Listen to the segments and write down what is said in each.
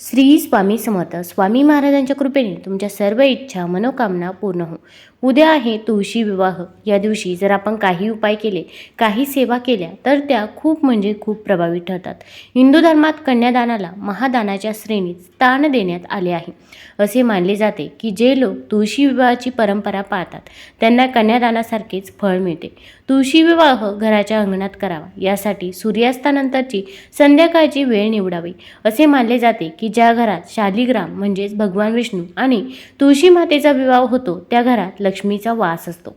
श्री स्वामी समर्थ. स्वामी महाराजांच्या कृपेने तुमच्या सर्व इच्छा मनोकामना पूर्ण हो. उद्या आहे तुळशी विवाह. या दिवशी जर आपण काही उपाय केले काही सेवा केल्या तर त्या खूप म्हणजे खूप प्रभावी ठरतात. हिंदू धर्मात कन्यादानाला महादानाच्या श्रेणीत स्थान देण्यात आले आहे. असे मानले जाते की जे लोक तुळशी विवाहाची परंपरा पाळतात त्यांना कन्यादानासारखेच फळ मिळते. तुळशी विवाह घराच्या अंगणात करावा. यासाठी सूर्यास्तानंतरची संध्याकाळची वेळ निवडावी. असे मानले जाते की की ज्या घरात शालिग्राम म्हणजेच भगवान विष्णू आणि तुळशी मातेचा विवाह होतो त्या घरात लक्ष्मीचा वास असतो.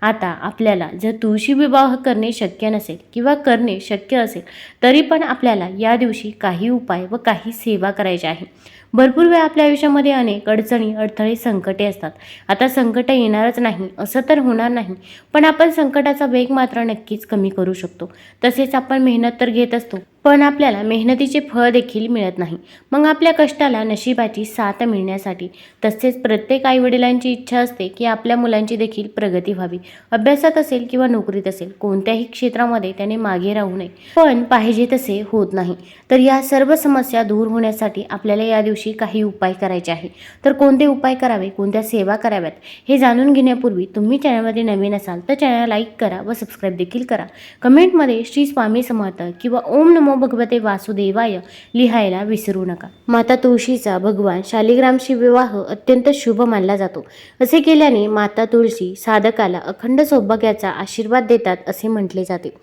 आता आपल्याला जर तुळशी विवाह करणे शक्य नसेल किंवा करणे शक्य असेल तरी पण आपल्याला या दिवशी काही उपाय व काही सेवा करायची आहे. भरपूर वेळा आपल्या आयुष्यामध्ये अनेक अडचणी अडथळे संकटे असतात. आता संकट येणारच नाही असं तर होणार नाही पण आपण संकटाचा वेग मात्र नक्कीच कमी करू शकतो. तसेच आपण मेहनत तर घेत असतो पण आपल्याला मेहनतीचे फळ देखील मिळत नाही. मग आपल्या कष्टाला नशिबाची साथ मिळण्यासाठी तसेच प्रत्येक आईवडिलांची इच्छा असते की आपल्या मुलांची देखील प्रगती व्हावी. अभ्यासात असेल किंवा नोकरीत असेल कोणत्याही क्षेत्रामध्ये त्याने मागे राहू नये. पण पाहिजे तसे होत नाही. तर या सर्व समस्या दूर होण्यासाठी आपल्याला या दिवशी काही उपाय करायचे आहे तर कोणते उपाय करावे कोणत्या सेवा कराव्यात हे जाणून घेण्यापूर्वी तुम्ही चॅनलमध्ये नवीन असाल तर चॅनल लाईक करा व सबस्क्राईब देखील करा. कमेंटमध्ये श्री स्वामी समर्थ किंवा ओम नमो भगवते वासुदेवाय लिहायला विसरू नका. माता तुळशीचा भगवान शालिग्रामशी विवाह अत्यंत शुभ मानला जातो. असे केल्याने माता तुळशी साधकाला अखंड सौभाग्याचा आशीर्वाद देतात असे म्हटले जाते.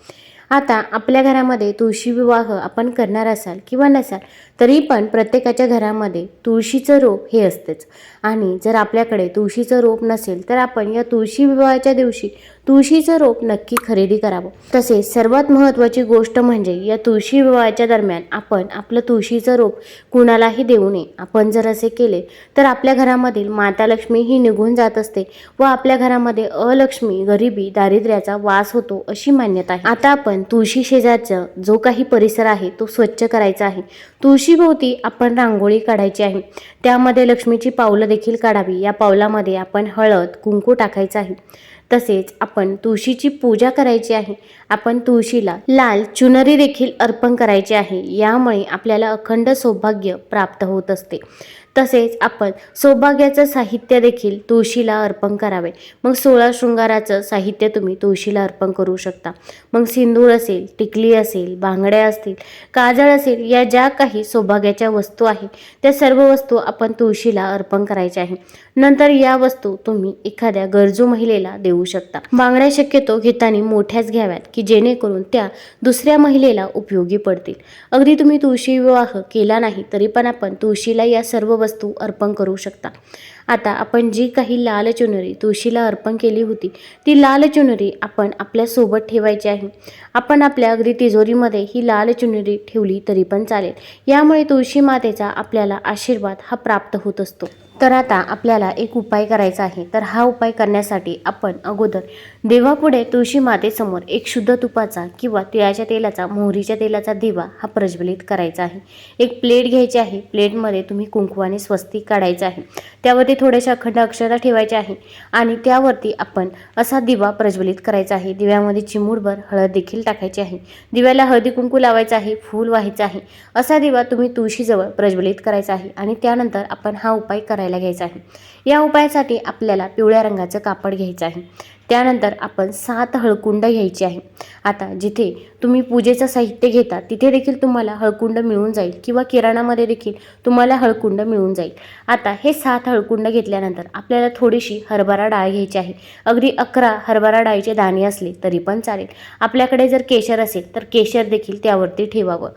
आता आपल्या घरामध्ये तुळशी विवाह आपण करणार असाल किंवा नसाल तरी पण प्रत्येकाच्या घरामध्ये तुळशीचं रोप हे असतेच. आणि जर आपल्याकडे तुळशीचं रोप नसेल तर आपण या तुळशी विवाहाच्या दिवशी तुळशीचं रोप नक्की खरेदी करावं. तसेच सर्वात महत्त्वाची गोष्ट म्हणजे या तुळशी विवाहाच्या दरम्यान आपण आपलं तुळशीचं रोप कुणालाही देऊ नये. आपण जर असे केले तर आपल्या घरामधील माता लक्ष्मी ही निघून जात असते व आपल्या घरामध्ये अलक्ष्मी गरिबी दारिद्र्याचा वास होतो अशी मान्यता आहे. आता आपण तुळशी शेजारचा जो काही परिसर आहे तो स्वच्छ करायचा आहे. तुळशीभोवती आपण रांगोळी काढायची आहे. त्यामध्ये लक्ष्मीची पावलं देखील काढावी. या पावलामध्ये आपण हळद कुंकू टाकायचं आहे. तसेच आपण तुळशीची पूजा करायची आहे. आपण तुळशीला लाल चुनरी देखील अर्पण करायची आहे. यामुळे आपल्याला अखंड सौभाग्य प्राप्त होत असते. तसेच आपण सौभाग्याचं साहित्य देखील तुळशीला अर्पण करावे. मग सोळा शृंगाराचं साहित्य तुम्ही तुळशीला अर्पण करू शकता. मग सिंदूर असेल टिकली असेल बांगड्या असतील काजळ असेल या ज्या काही सौभाग्याच्या वस्तू आहेत त्या सर्व वस्तू आपण तुळशीला अर्पण करायच्या आहे. नंतर या वस्तू तुम्ही एखाद्या गरजू महिलेला देऊ शकता. बांगड्या शक्यतो घेताना मोठ्याच घ्याव्यात की जेणेकरून त्या दुसऱ्या महिलेला उपयोगी पडतील. अगदी तुम्ही तुळशी विवाह केला नाही तरी पण आपण तुळशीला या सर्व वस्तू अर्पण करू शकता. आता आपण जी काही लाल चुनरी तुळशीला अर्पण केली होती ती लाल चुनरी आपण आपल्यासोबत ठेवायची आहे. आपण आपल्या अगदी तिजोरीमध्ये ही लाल चुनरी ठेवली तरी पण चालेल. यामुळे तुळशी मातेचा आपल्याला आशीर्वाद हा प्राप्त होत असतो. तर आता आपल्याला एक उपाय करायचा आहे. तर हा उपाय करण्यासाठी आपण अगोदर देवापुढे तुळशी मातेसमोर एक शुद्ध तुपाचा किंवा तिळाच्या तेलाचा मोहरीच्या तेलाचा दिवा हा प्रज्वलित करायचा आहे. एक प्लेट घ्यायची आहे. प्लेटमध्ये तुम्ही कुंकवाने स्वस्ती काढायचं आहे. त्यावरती थोड्याशा अखंड अक्षरा ठेवायच्या आहे आणि त्यावरती आपण असा दिवा प्रज्वलित करायचा आहे. दिव्यामध्ये चिमूडभर हळद देखील टाकायची आहे. दिव्याला हळदी कुंकू लावायचं आहे. फूल व्हायचं आहे. असा दिवा तुम्ही तुळशीजवळ प्रज्वलित करायचा आहे आणि त्यानंतर आपण हा उपाय करायला घ्यायचा आहे. या उपायासाठी आपल्याला पिवळ्या रंगाचं कापड घ्यायचं आहे. त्यानंतर आपण सात हळकुंड घ्यायची आहे. आता जिथे तुम्ही पूजेचं साहित्य घेता तिथे देखील तुम्हाला हळकुंड मिळून जाईल किंवा किराणामध्ये देखील तुम्हाला हळकुंड मिळून जाईल. आता हे सात हळकुंड घेतल्यानंतर आपल्याला थोडीशी हरभरा डाळ घ्यायची आहे. अगदी अकरा हरभरा डाळीचे दाणे असले तरी पण चालेल. आपल्याकडे जर केशर असेल तर केशर देखील त्यावरती ठेवावं.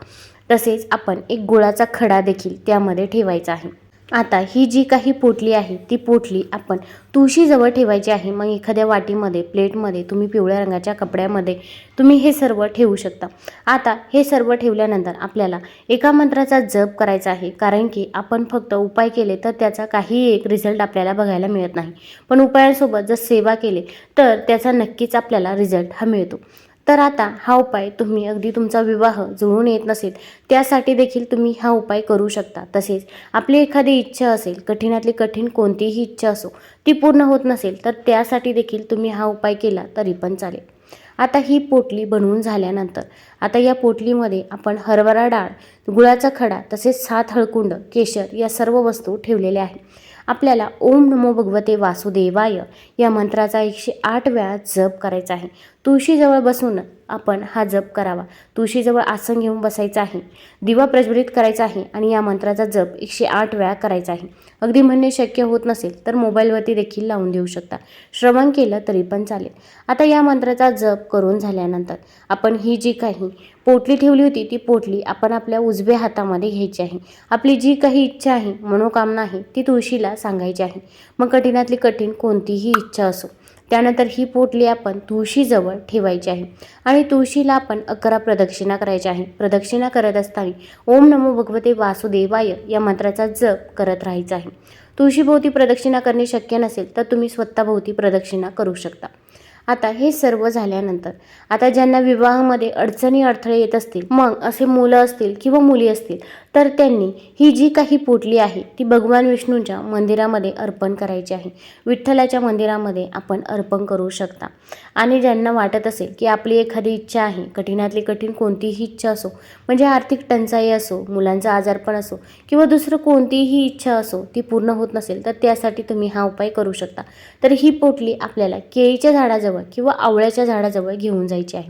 तसेच आपण एक गुळाचा खडा देखील त्यामध्ये ठेवायचा आहे. आता ही जी काही पोटली आहे ती पोटली आपण तुळशीजवळ ठेवायची आहे. मग एखाद्या वाटीमध्ये प्लेटमध्ये तुम्ही पिवळ्या रंगाच्या कपड्यामध्ये तुम्ही हे सर्व ठेवू शकता. आता हे सर्व ठेवल्यानंतर आपल्याला एका मंत्राचा जप करायचा आहे. कारण की आपण फक्त उपाय केले तर त्याचा काही एक रिझल्ट आपल्याला बघायला मिळत नाही. पण उपायांसोबत जर सेवा केली तर त्याचा नक्कीच आपल्याला रिझल्ट हा मिळतो. तर आता हा उपाय तुम्ही अगदी तुमचा विवाह जुळून येत नसेल त्यासाठी देखील तुम्ही हा उपाय करू शकता. तसेच आपली एखादी इच्छा असेल कठीणातली कठीण कोणतीही इच्छा असो ती पूर्ण होत नसेल तर त्यासाठी देखील तुम्ही हा उपाय केला तरी पण चालेल. आता ही पोटली बनवून झाल्यानंतर आता या पोटलीमध्ये आपण हरभरा डाळ गुळाचा खडा तसेच सात हळकुंड केशर या सर्व वस्तू ठेवलेल्या आहेत. आपल्याला ओम नमो भगवते वासुदेवाय या मंत्राचा एकशे आठ वेळा जप करायचा आहे. तुळशीजवळ बसून आपण हा जप करावा. तुळशीजवळ आसन घेऊन बसायचं आहे. दिवा प्रज्वलित करायचा आहे आणि या मंत्राचा जप एकशे आठ वेळा करायचा आहे. अगदी म्हणणे शक्य होत नसेल तर मोबाईलवरती देखील लावून देऊ शकता. श्रवण केलं तरी पण चालेल. आता या मंत्राचा जप करून झाल्यानंतर आपण ही जी काही पोटली ठेवली होती ती पोटली आपण आपल्या उजव्या हातामध्ये घ्यायची आहे. आपली जी काही इच्छा आहे मनोकामना आहे ती तुळशीला सांगायची आहे. मग कठीणातली कठीण कोणतीही इच्छा असो त्यानंतर ही पोटली आपण तुळशीजवळ ठेवायची आहे. आणि तुळशीला आपण अकरा प्रदक्षिणा करायची आहे. प्रदक्षिणा करत असताना ओम नमो भगवते वासुदेवाय या मंत्राचा जप करत राहायचा आहे. तुळशीभोवती प्रदक्षिणा करणे शक्य नसेल तर तुम्ही स्वतःभोवती प्रदक्षिणा करू शकता. आता हे सर्व झाल्यानंतर आता ज्यांना विवाहामध्ये अडचणी अडथळे येत असतील मग असे मुलं असतील किंवा मुली असतील तर त्यांनी ही जी काही पोटली आहे ती भगवान विष्णूंच्या मंदिरामध्ये अर्पण करायची आहे. विठ्ठलाच्या मंदिरामध्ये आपण अर्पण करू शकता. आणि ज्यांना वाटत असेल की आपली एखादी इच्छा आहे कठीणातली कठीण कोणतीही इच्छा असो म्हणजे आर्थिक टंचाई असो मुलांचा आजारपण असो किंवा दुसरं कोणतीही इच्छा असो ती पूर्ण होत नसेल तर त्यासाठी तुम्ही हा उपाय करू शकता. तर ही पोटली आपल्याला केळीच्या झाडाजवळ किंवा आवळ्याच्या झाडाजवळ घेऊन जायची आहे.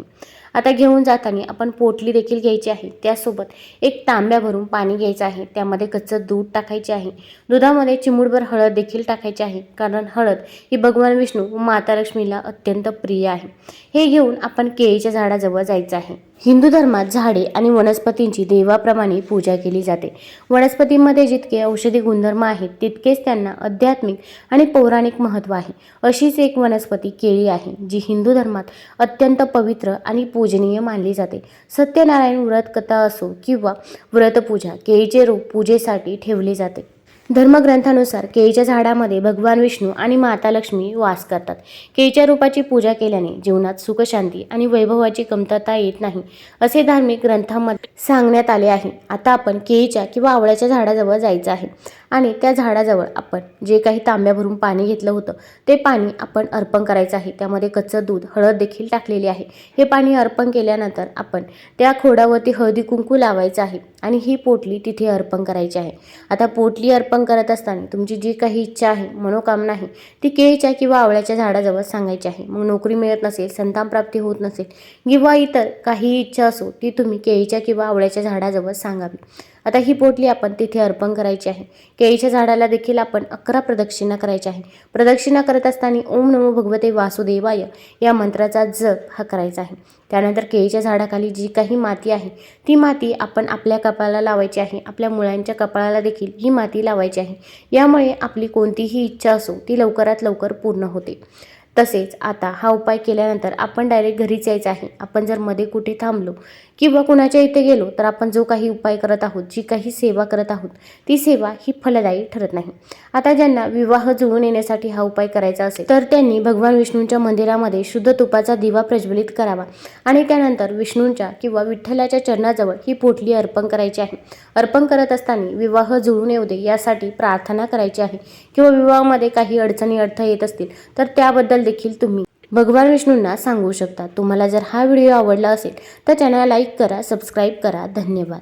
आता घेऊन जाताना आपण पोटली देखील घ्यायची आहे. त्यासोबत एक तांब्या भरून पाणी घ्यायचं आहे. त्यामध्ये कच्चं दूध टाकायचे आहे. दुधामध्ये चिमूडभर हळद देखील टाकायची आहे. कारण हळद ही भगवान विष्णू व माता लक्ष्मीला अत्यंत प्रिय आहे. हे घेऊन आपण केळीच्या झाडाजवळ जायचं आहे. हिंदू धर्मात झाडे आणि वनस्पतींची देवाप्रमाणे पूजा केली जाते. वनस्पतींमध्ये जितके औषधी गुणधर्म आहेत तितकेच त्यांना आध्यात्मिक आणि पौराणिक महत्त्व आहे. अशीच एक वनस्पती केळी आहे जी हिंदू धर्मात अत्यंत पवित्र आणि पूजनीय मानली जाते. सत्यनारायण व्रत कथा असो किंवा व्रतपूजा केळीचे रूप पूजेसाठी ठेवले जाते. धर्मग्रंथानुसार केळीच्या झाडामध्ये भगवान विष्णू आणि माता लक्ष्मी वास करतात. केळीच्या रूपाची पूजा केल्याने जीवनात सुखशांती आणि वैभवाची कमतरता येत नाही असे धार्मिक ग्रंथामध्ये सांगण्यात आले आहे. आता आपण केळीच्या किंवा आवळ्याच्या झाडाजवळ जायचं आहे. आणि त्या झाडाजवळ आपण जे काही तांब्या भरून पाणी घेतलं होतं ते पाणी आपण अर्पण करायचं आहे. त्यामध्ये कच्चं दूध हळद देखील टाकलेली आहे. हे पाणी अर्पण केल्यानंतर आपण त्या खोडावरती हळदी कुंकू लावायचं आहे आणि ही पोटली तिथे अर्पण करायची आहे. आता पोटली अर्पण करत असताना तुमची जी काही इच्छा आहे मनोकामना आहे ती केळीच्या किंवा आवळ्याच्या झाडाजवळ सांगायची आहे. मग नोकरी मिळत नसेल संतान प्राप्ती होत नसेल किंवा इतर काही इच्छा असो ती तुम्ही केळीच्या किंवा आवळ्याच्या झाडाजवळ सांगावी. आता ही पोटली आपण तिथे अर्पण करायची आहे. केळीच्या झाडाला देखील आपण अकरा प्रदक्षिणा करायची आहे प्रदक्षिणा करत असताना ओम नमो भगवते वासुदेवाय या मंत्राचा जप हा करायचा आहे. त्यानंतर केळीच्या झाडाखाली जी काही माती आहे ती माती आपण आपल्या कपाळाला लावायची आहे. आपल्या मुळांच्या कपाळाला देखील ही माती लावायची आहे. यामुळे आपली कोणतीही इच्छा असो ती लवकरात लवकर पूर्ण होते. तसेच आता हा उपाय केल्यानंतर आपण डायरेक्ट घरीच यायचं आहे. आपण जर मध्ये कुठे थांबलो किंवा कुणाच्या इथे गेलो तर आपण जो काही उपाय करत आहोत जी काही सेवा करत आहोत ती सेवा ही फलदायी ठरत नाही. आता ज्यांना विवाह जुळून येण्यासाठी हा उपाय करायचा असेल तर त्यांनी भगवान विष्णूंच्या मंदिरामध्ये शुद्ध तुपाचा दिवा प्रज्वलित करावा आणि त्यानंतर विष्णूंच्या किंवा विठ्ठलाच्या चरणाजवळ ही पोटली अर्पण करायची आहे. अर्पण करत असताना विवाह जुळून येऊ दे यासाठी प्रार्थना करायची आहे. किंवा विवाहामध्ये काही अडचणी अडथळे येत असतील तर त्याबद्दल देखील तुम्ही. भगवान विष्णूंना सांगू शकता. तुम्हाला जर हा व्हिडिओ आवडला असेल तर चॅनलला लाईक करा सबस्क्राईब करा. धन्यवाद.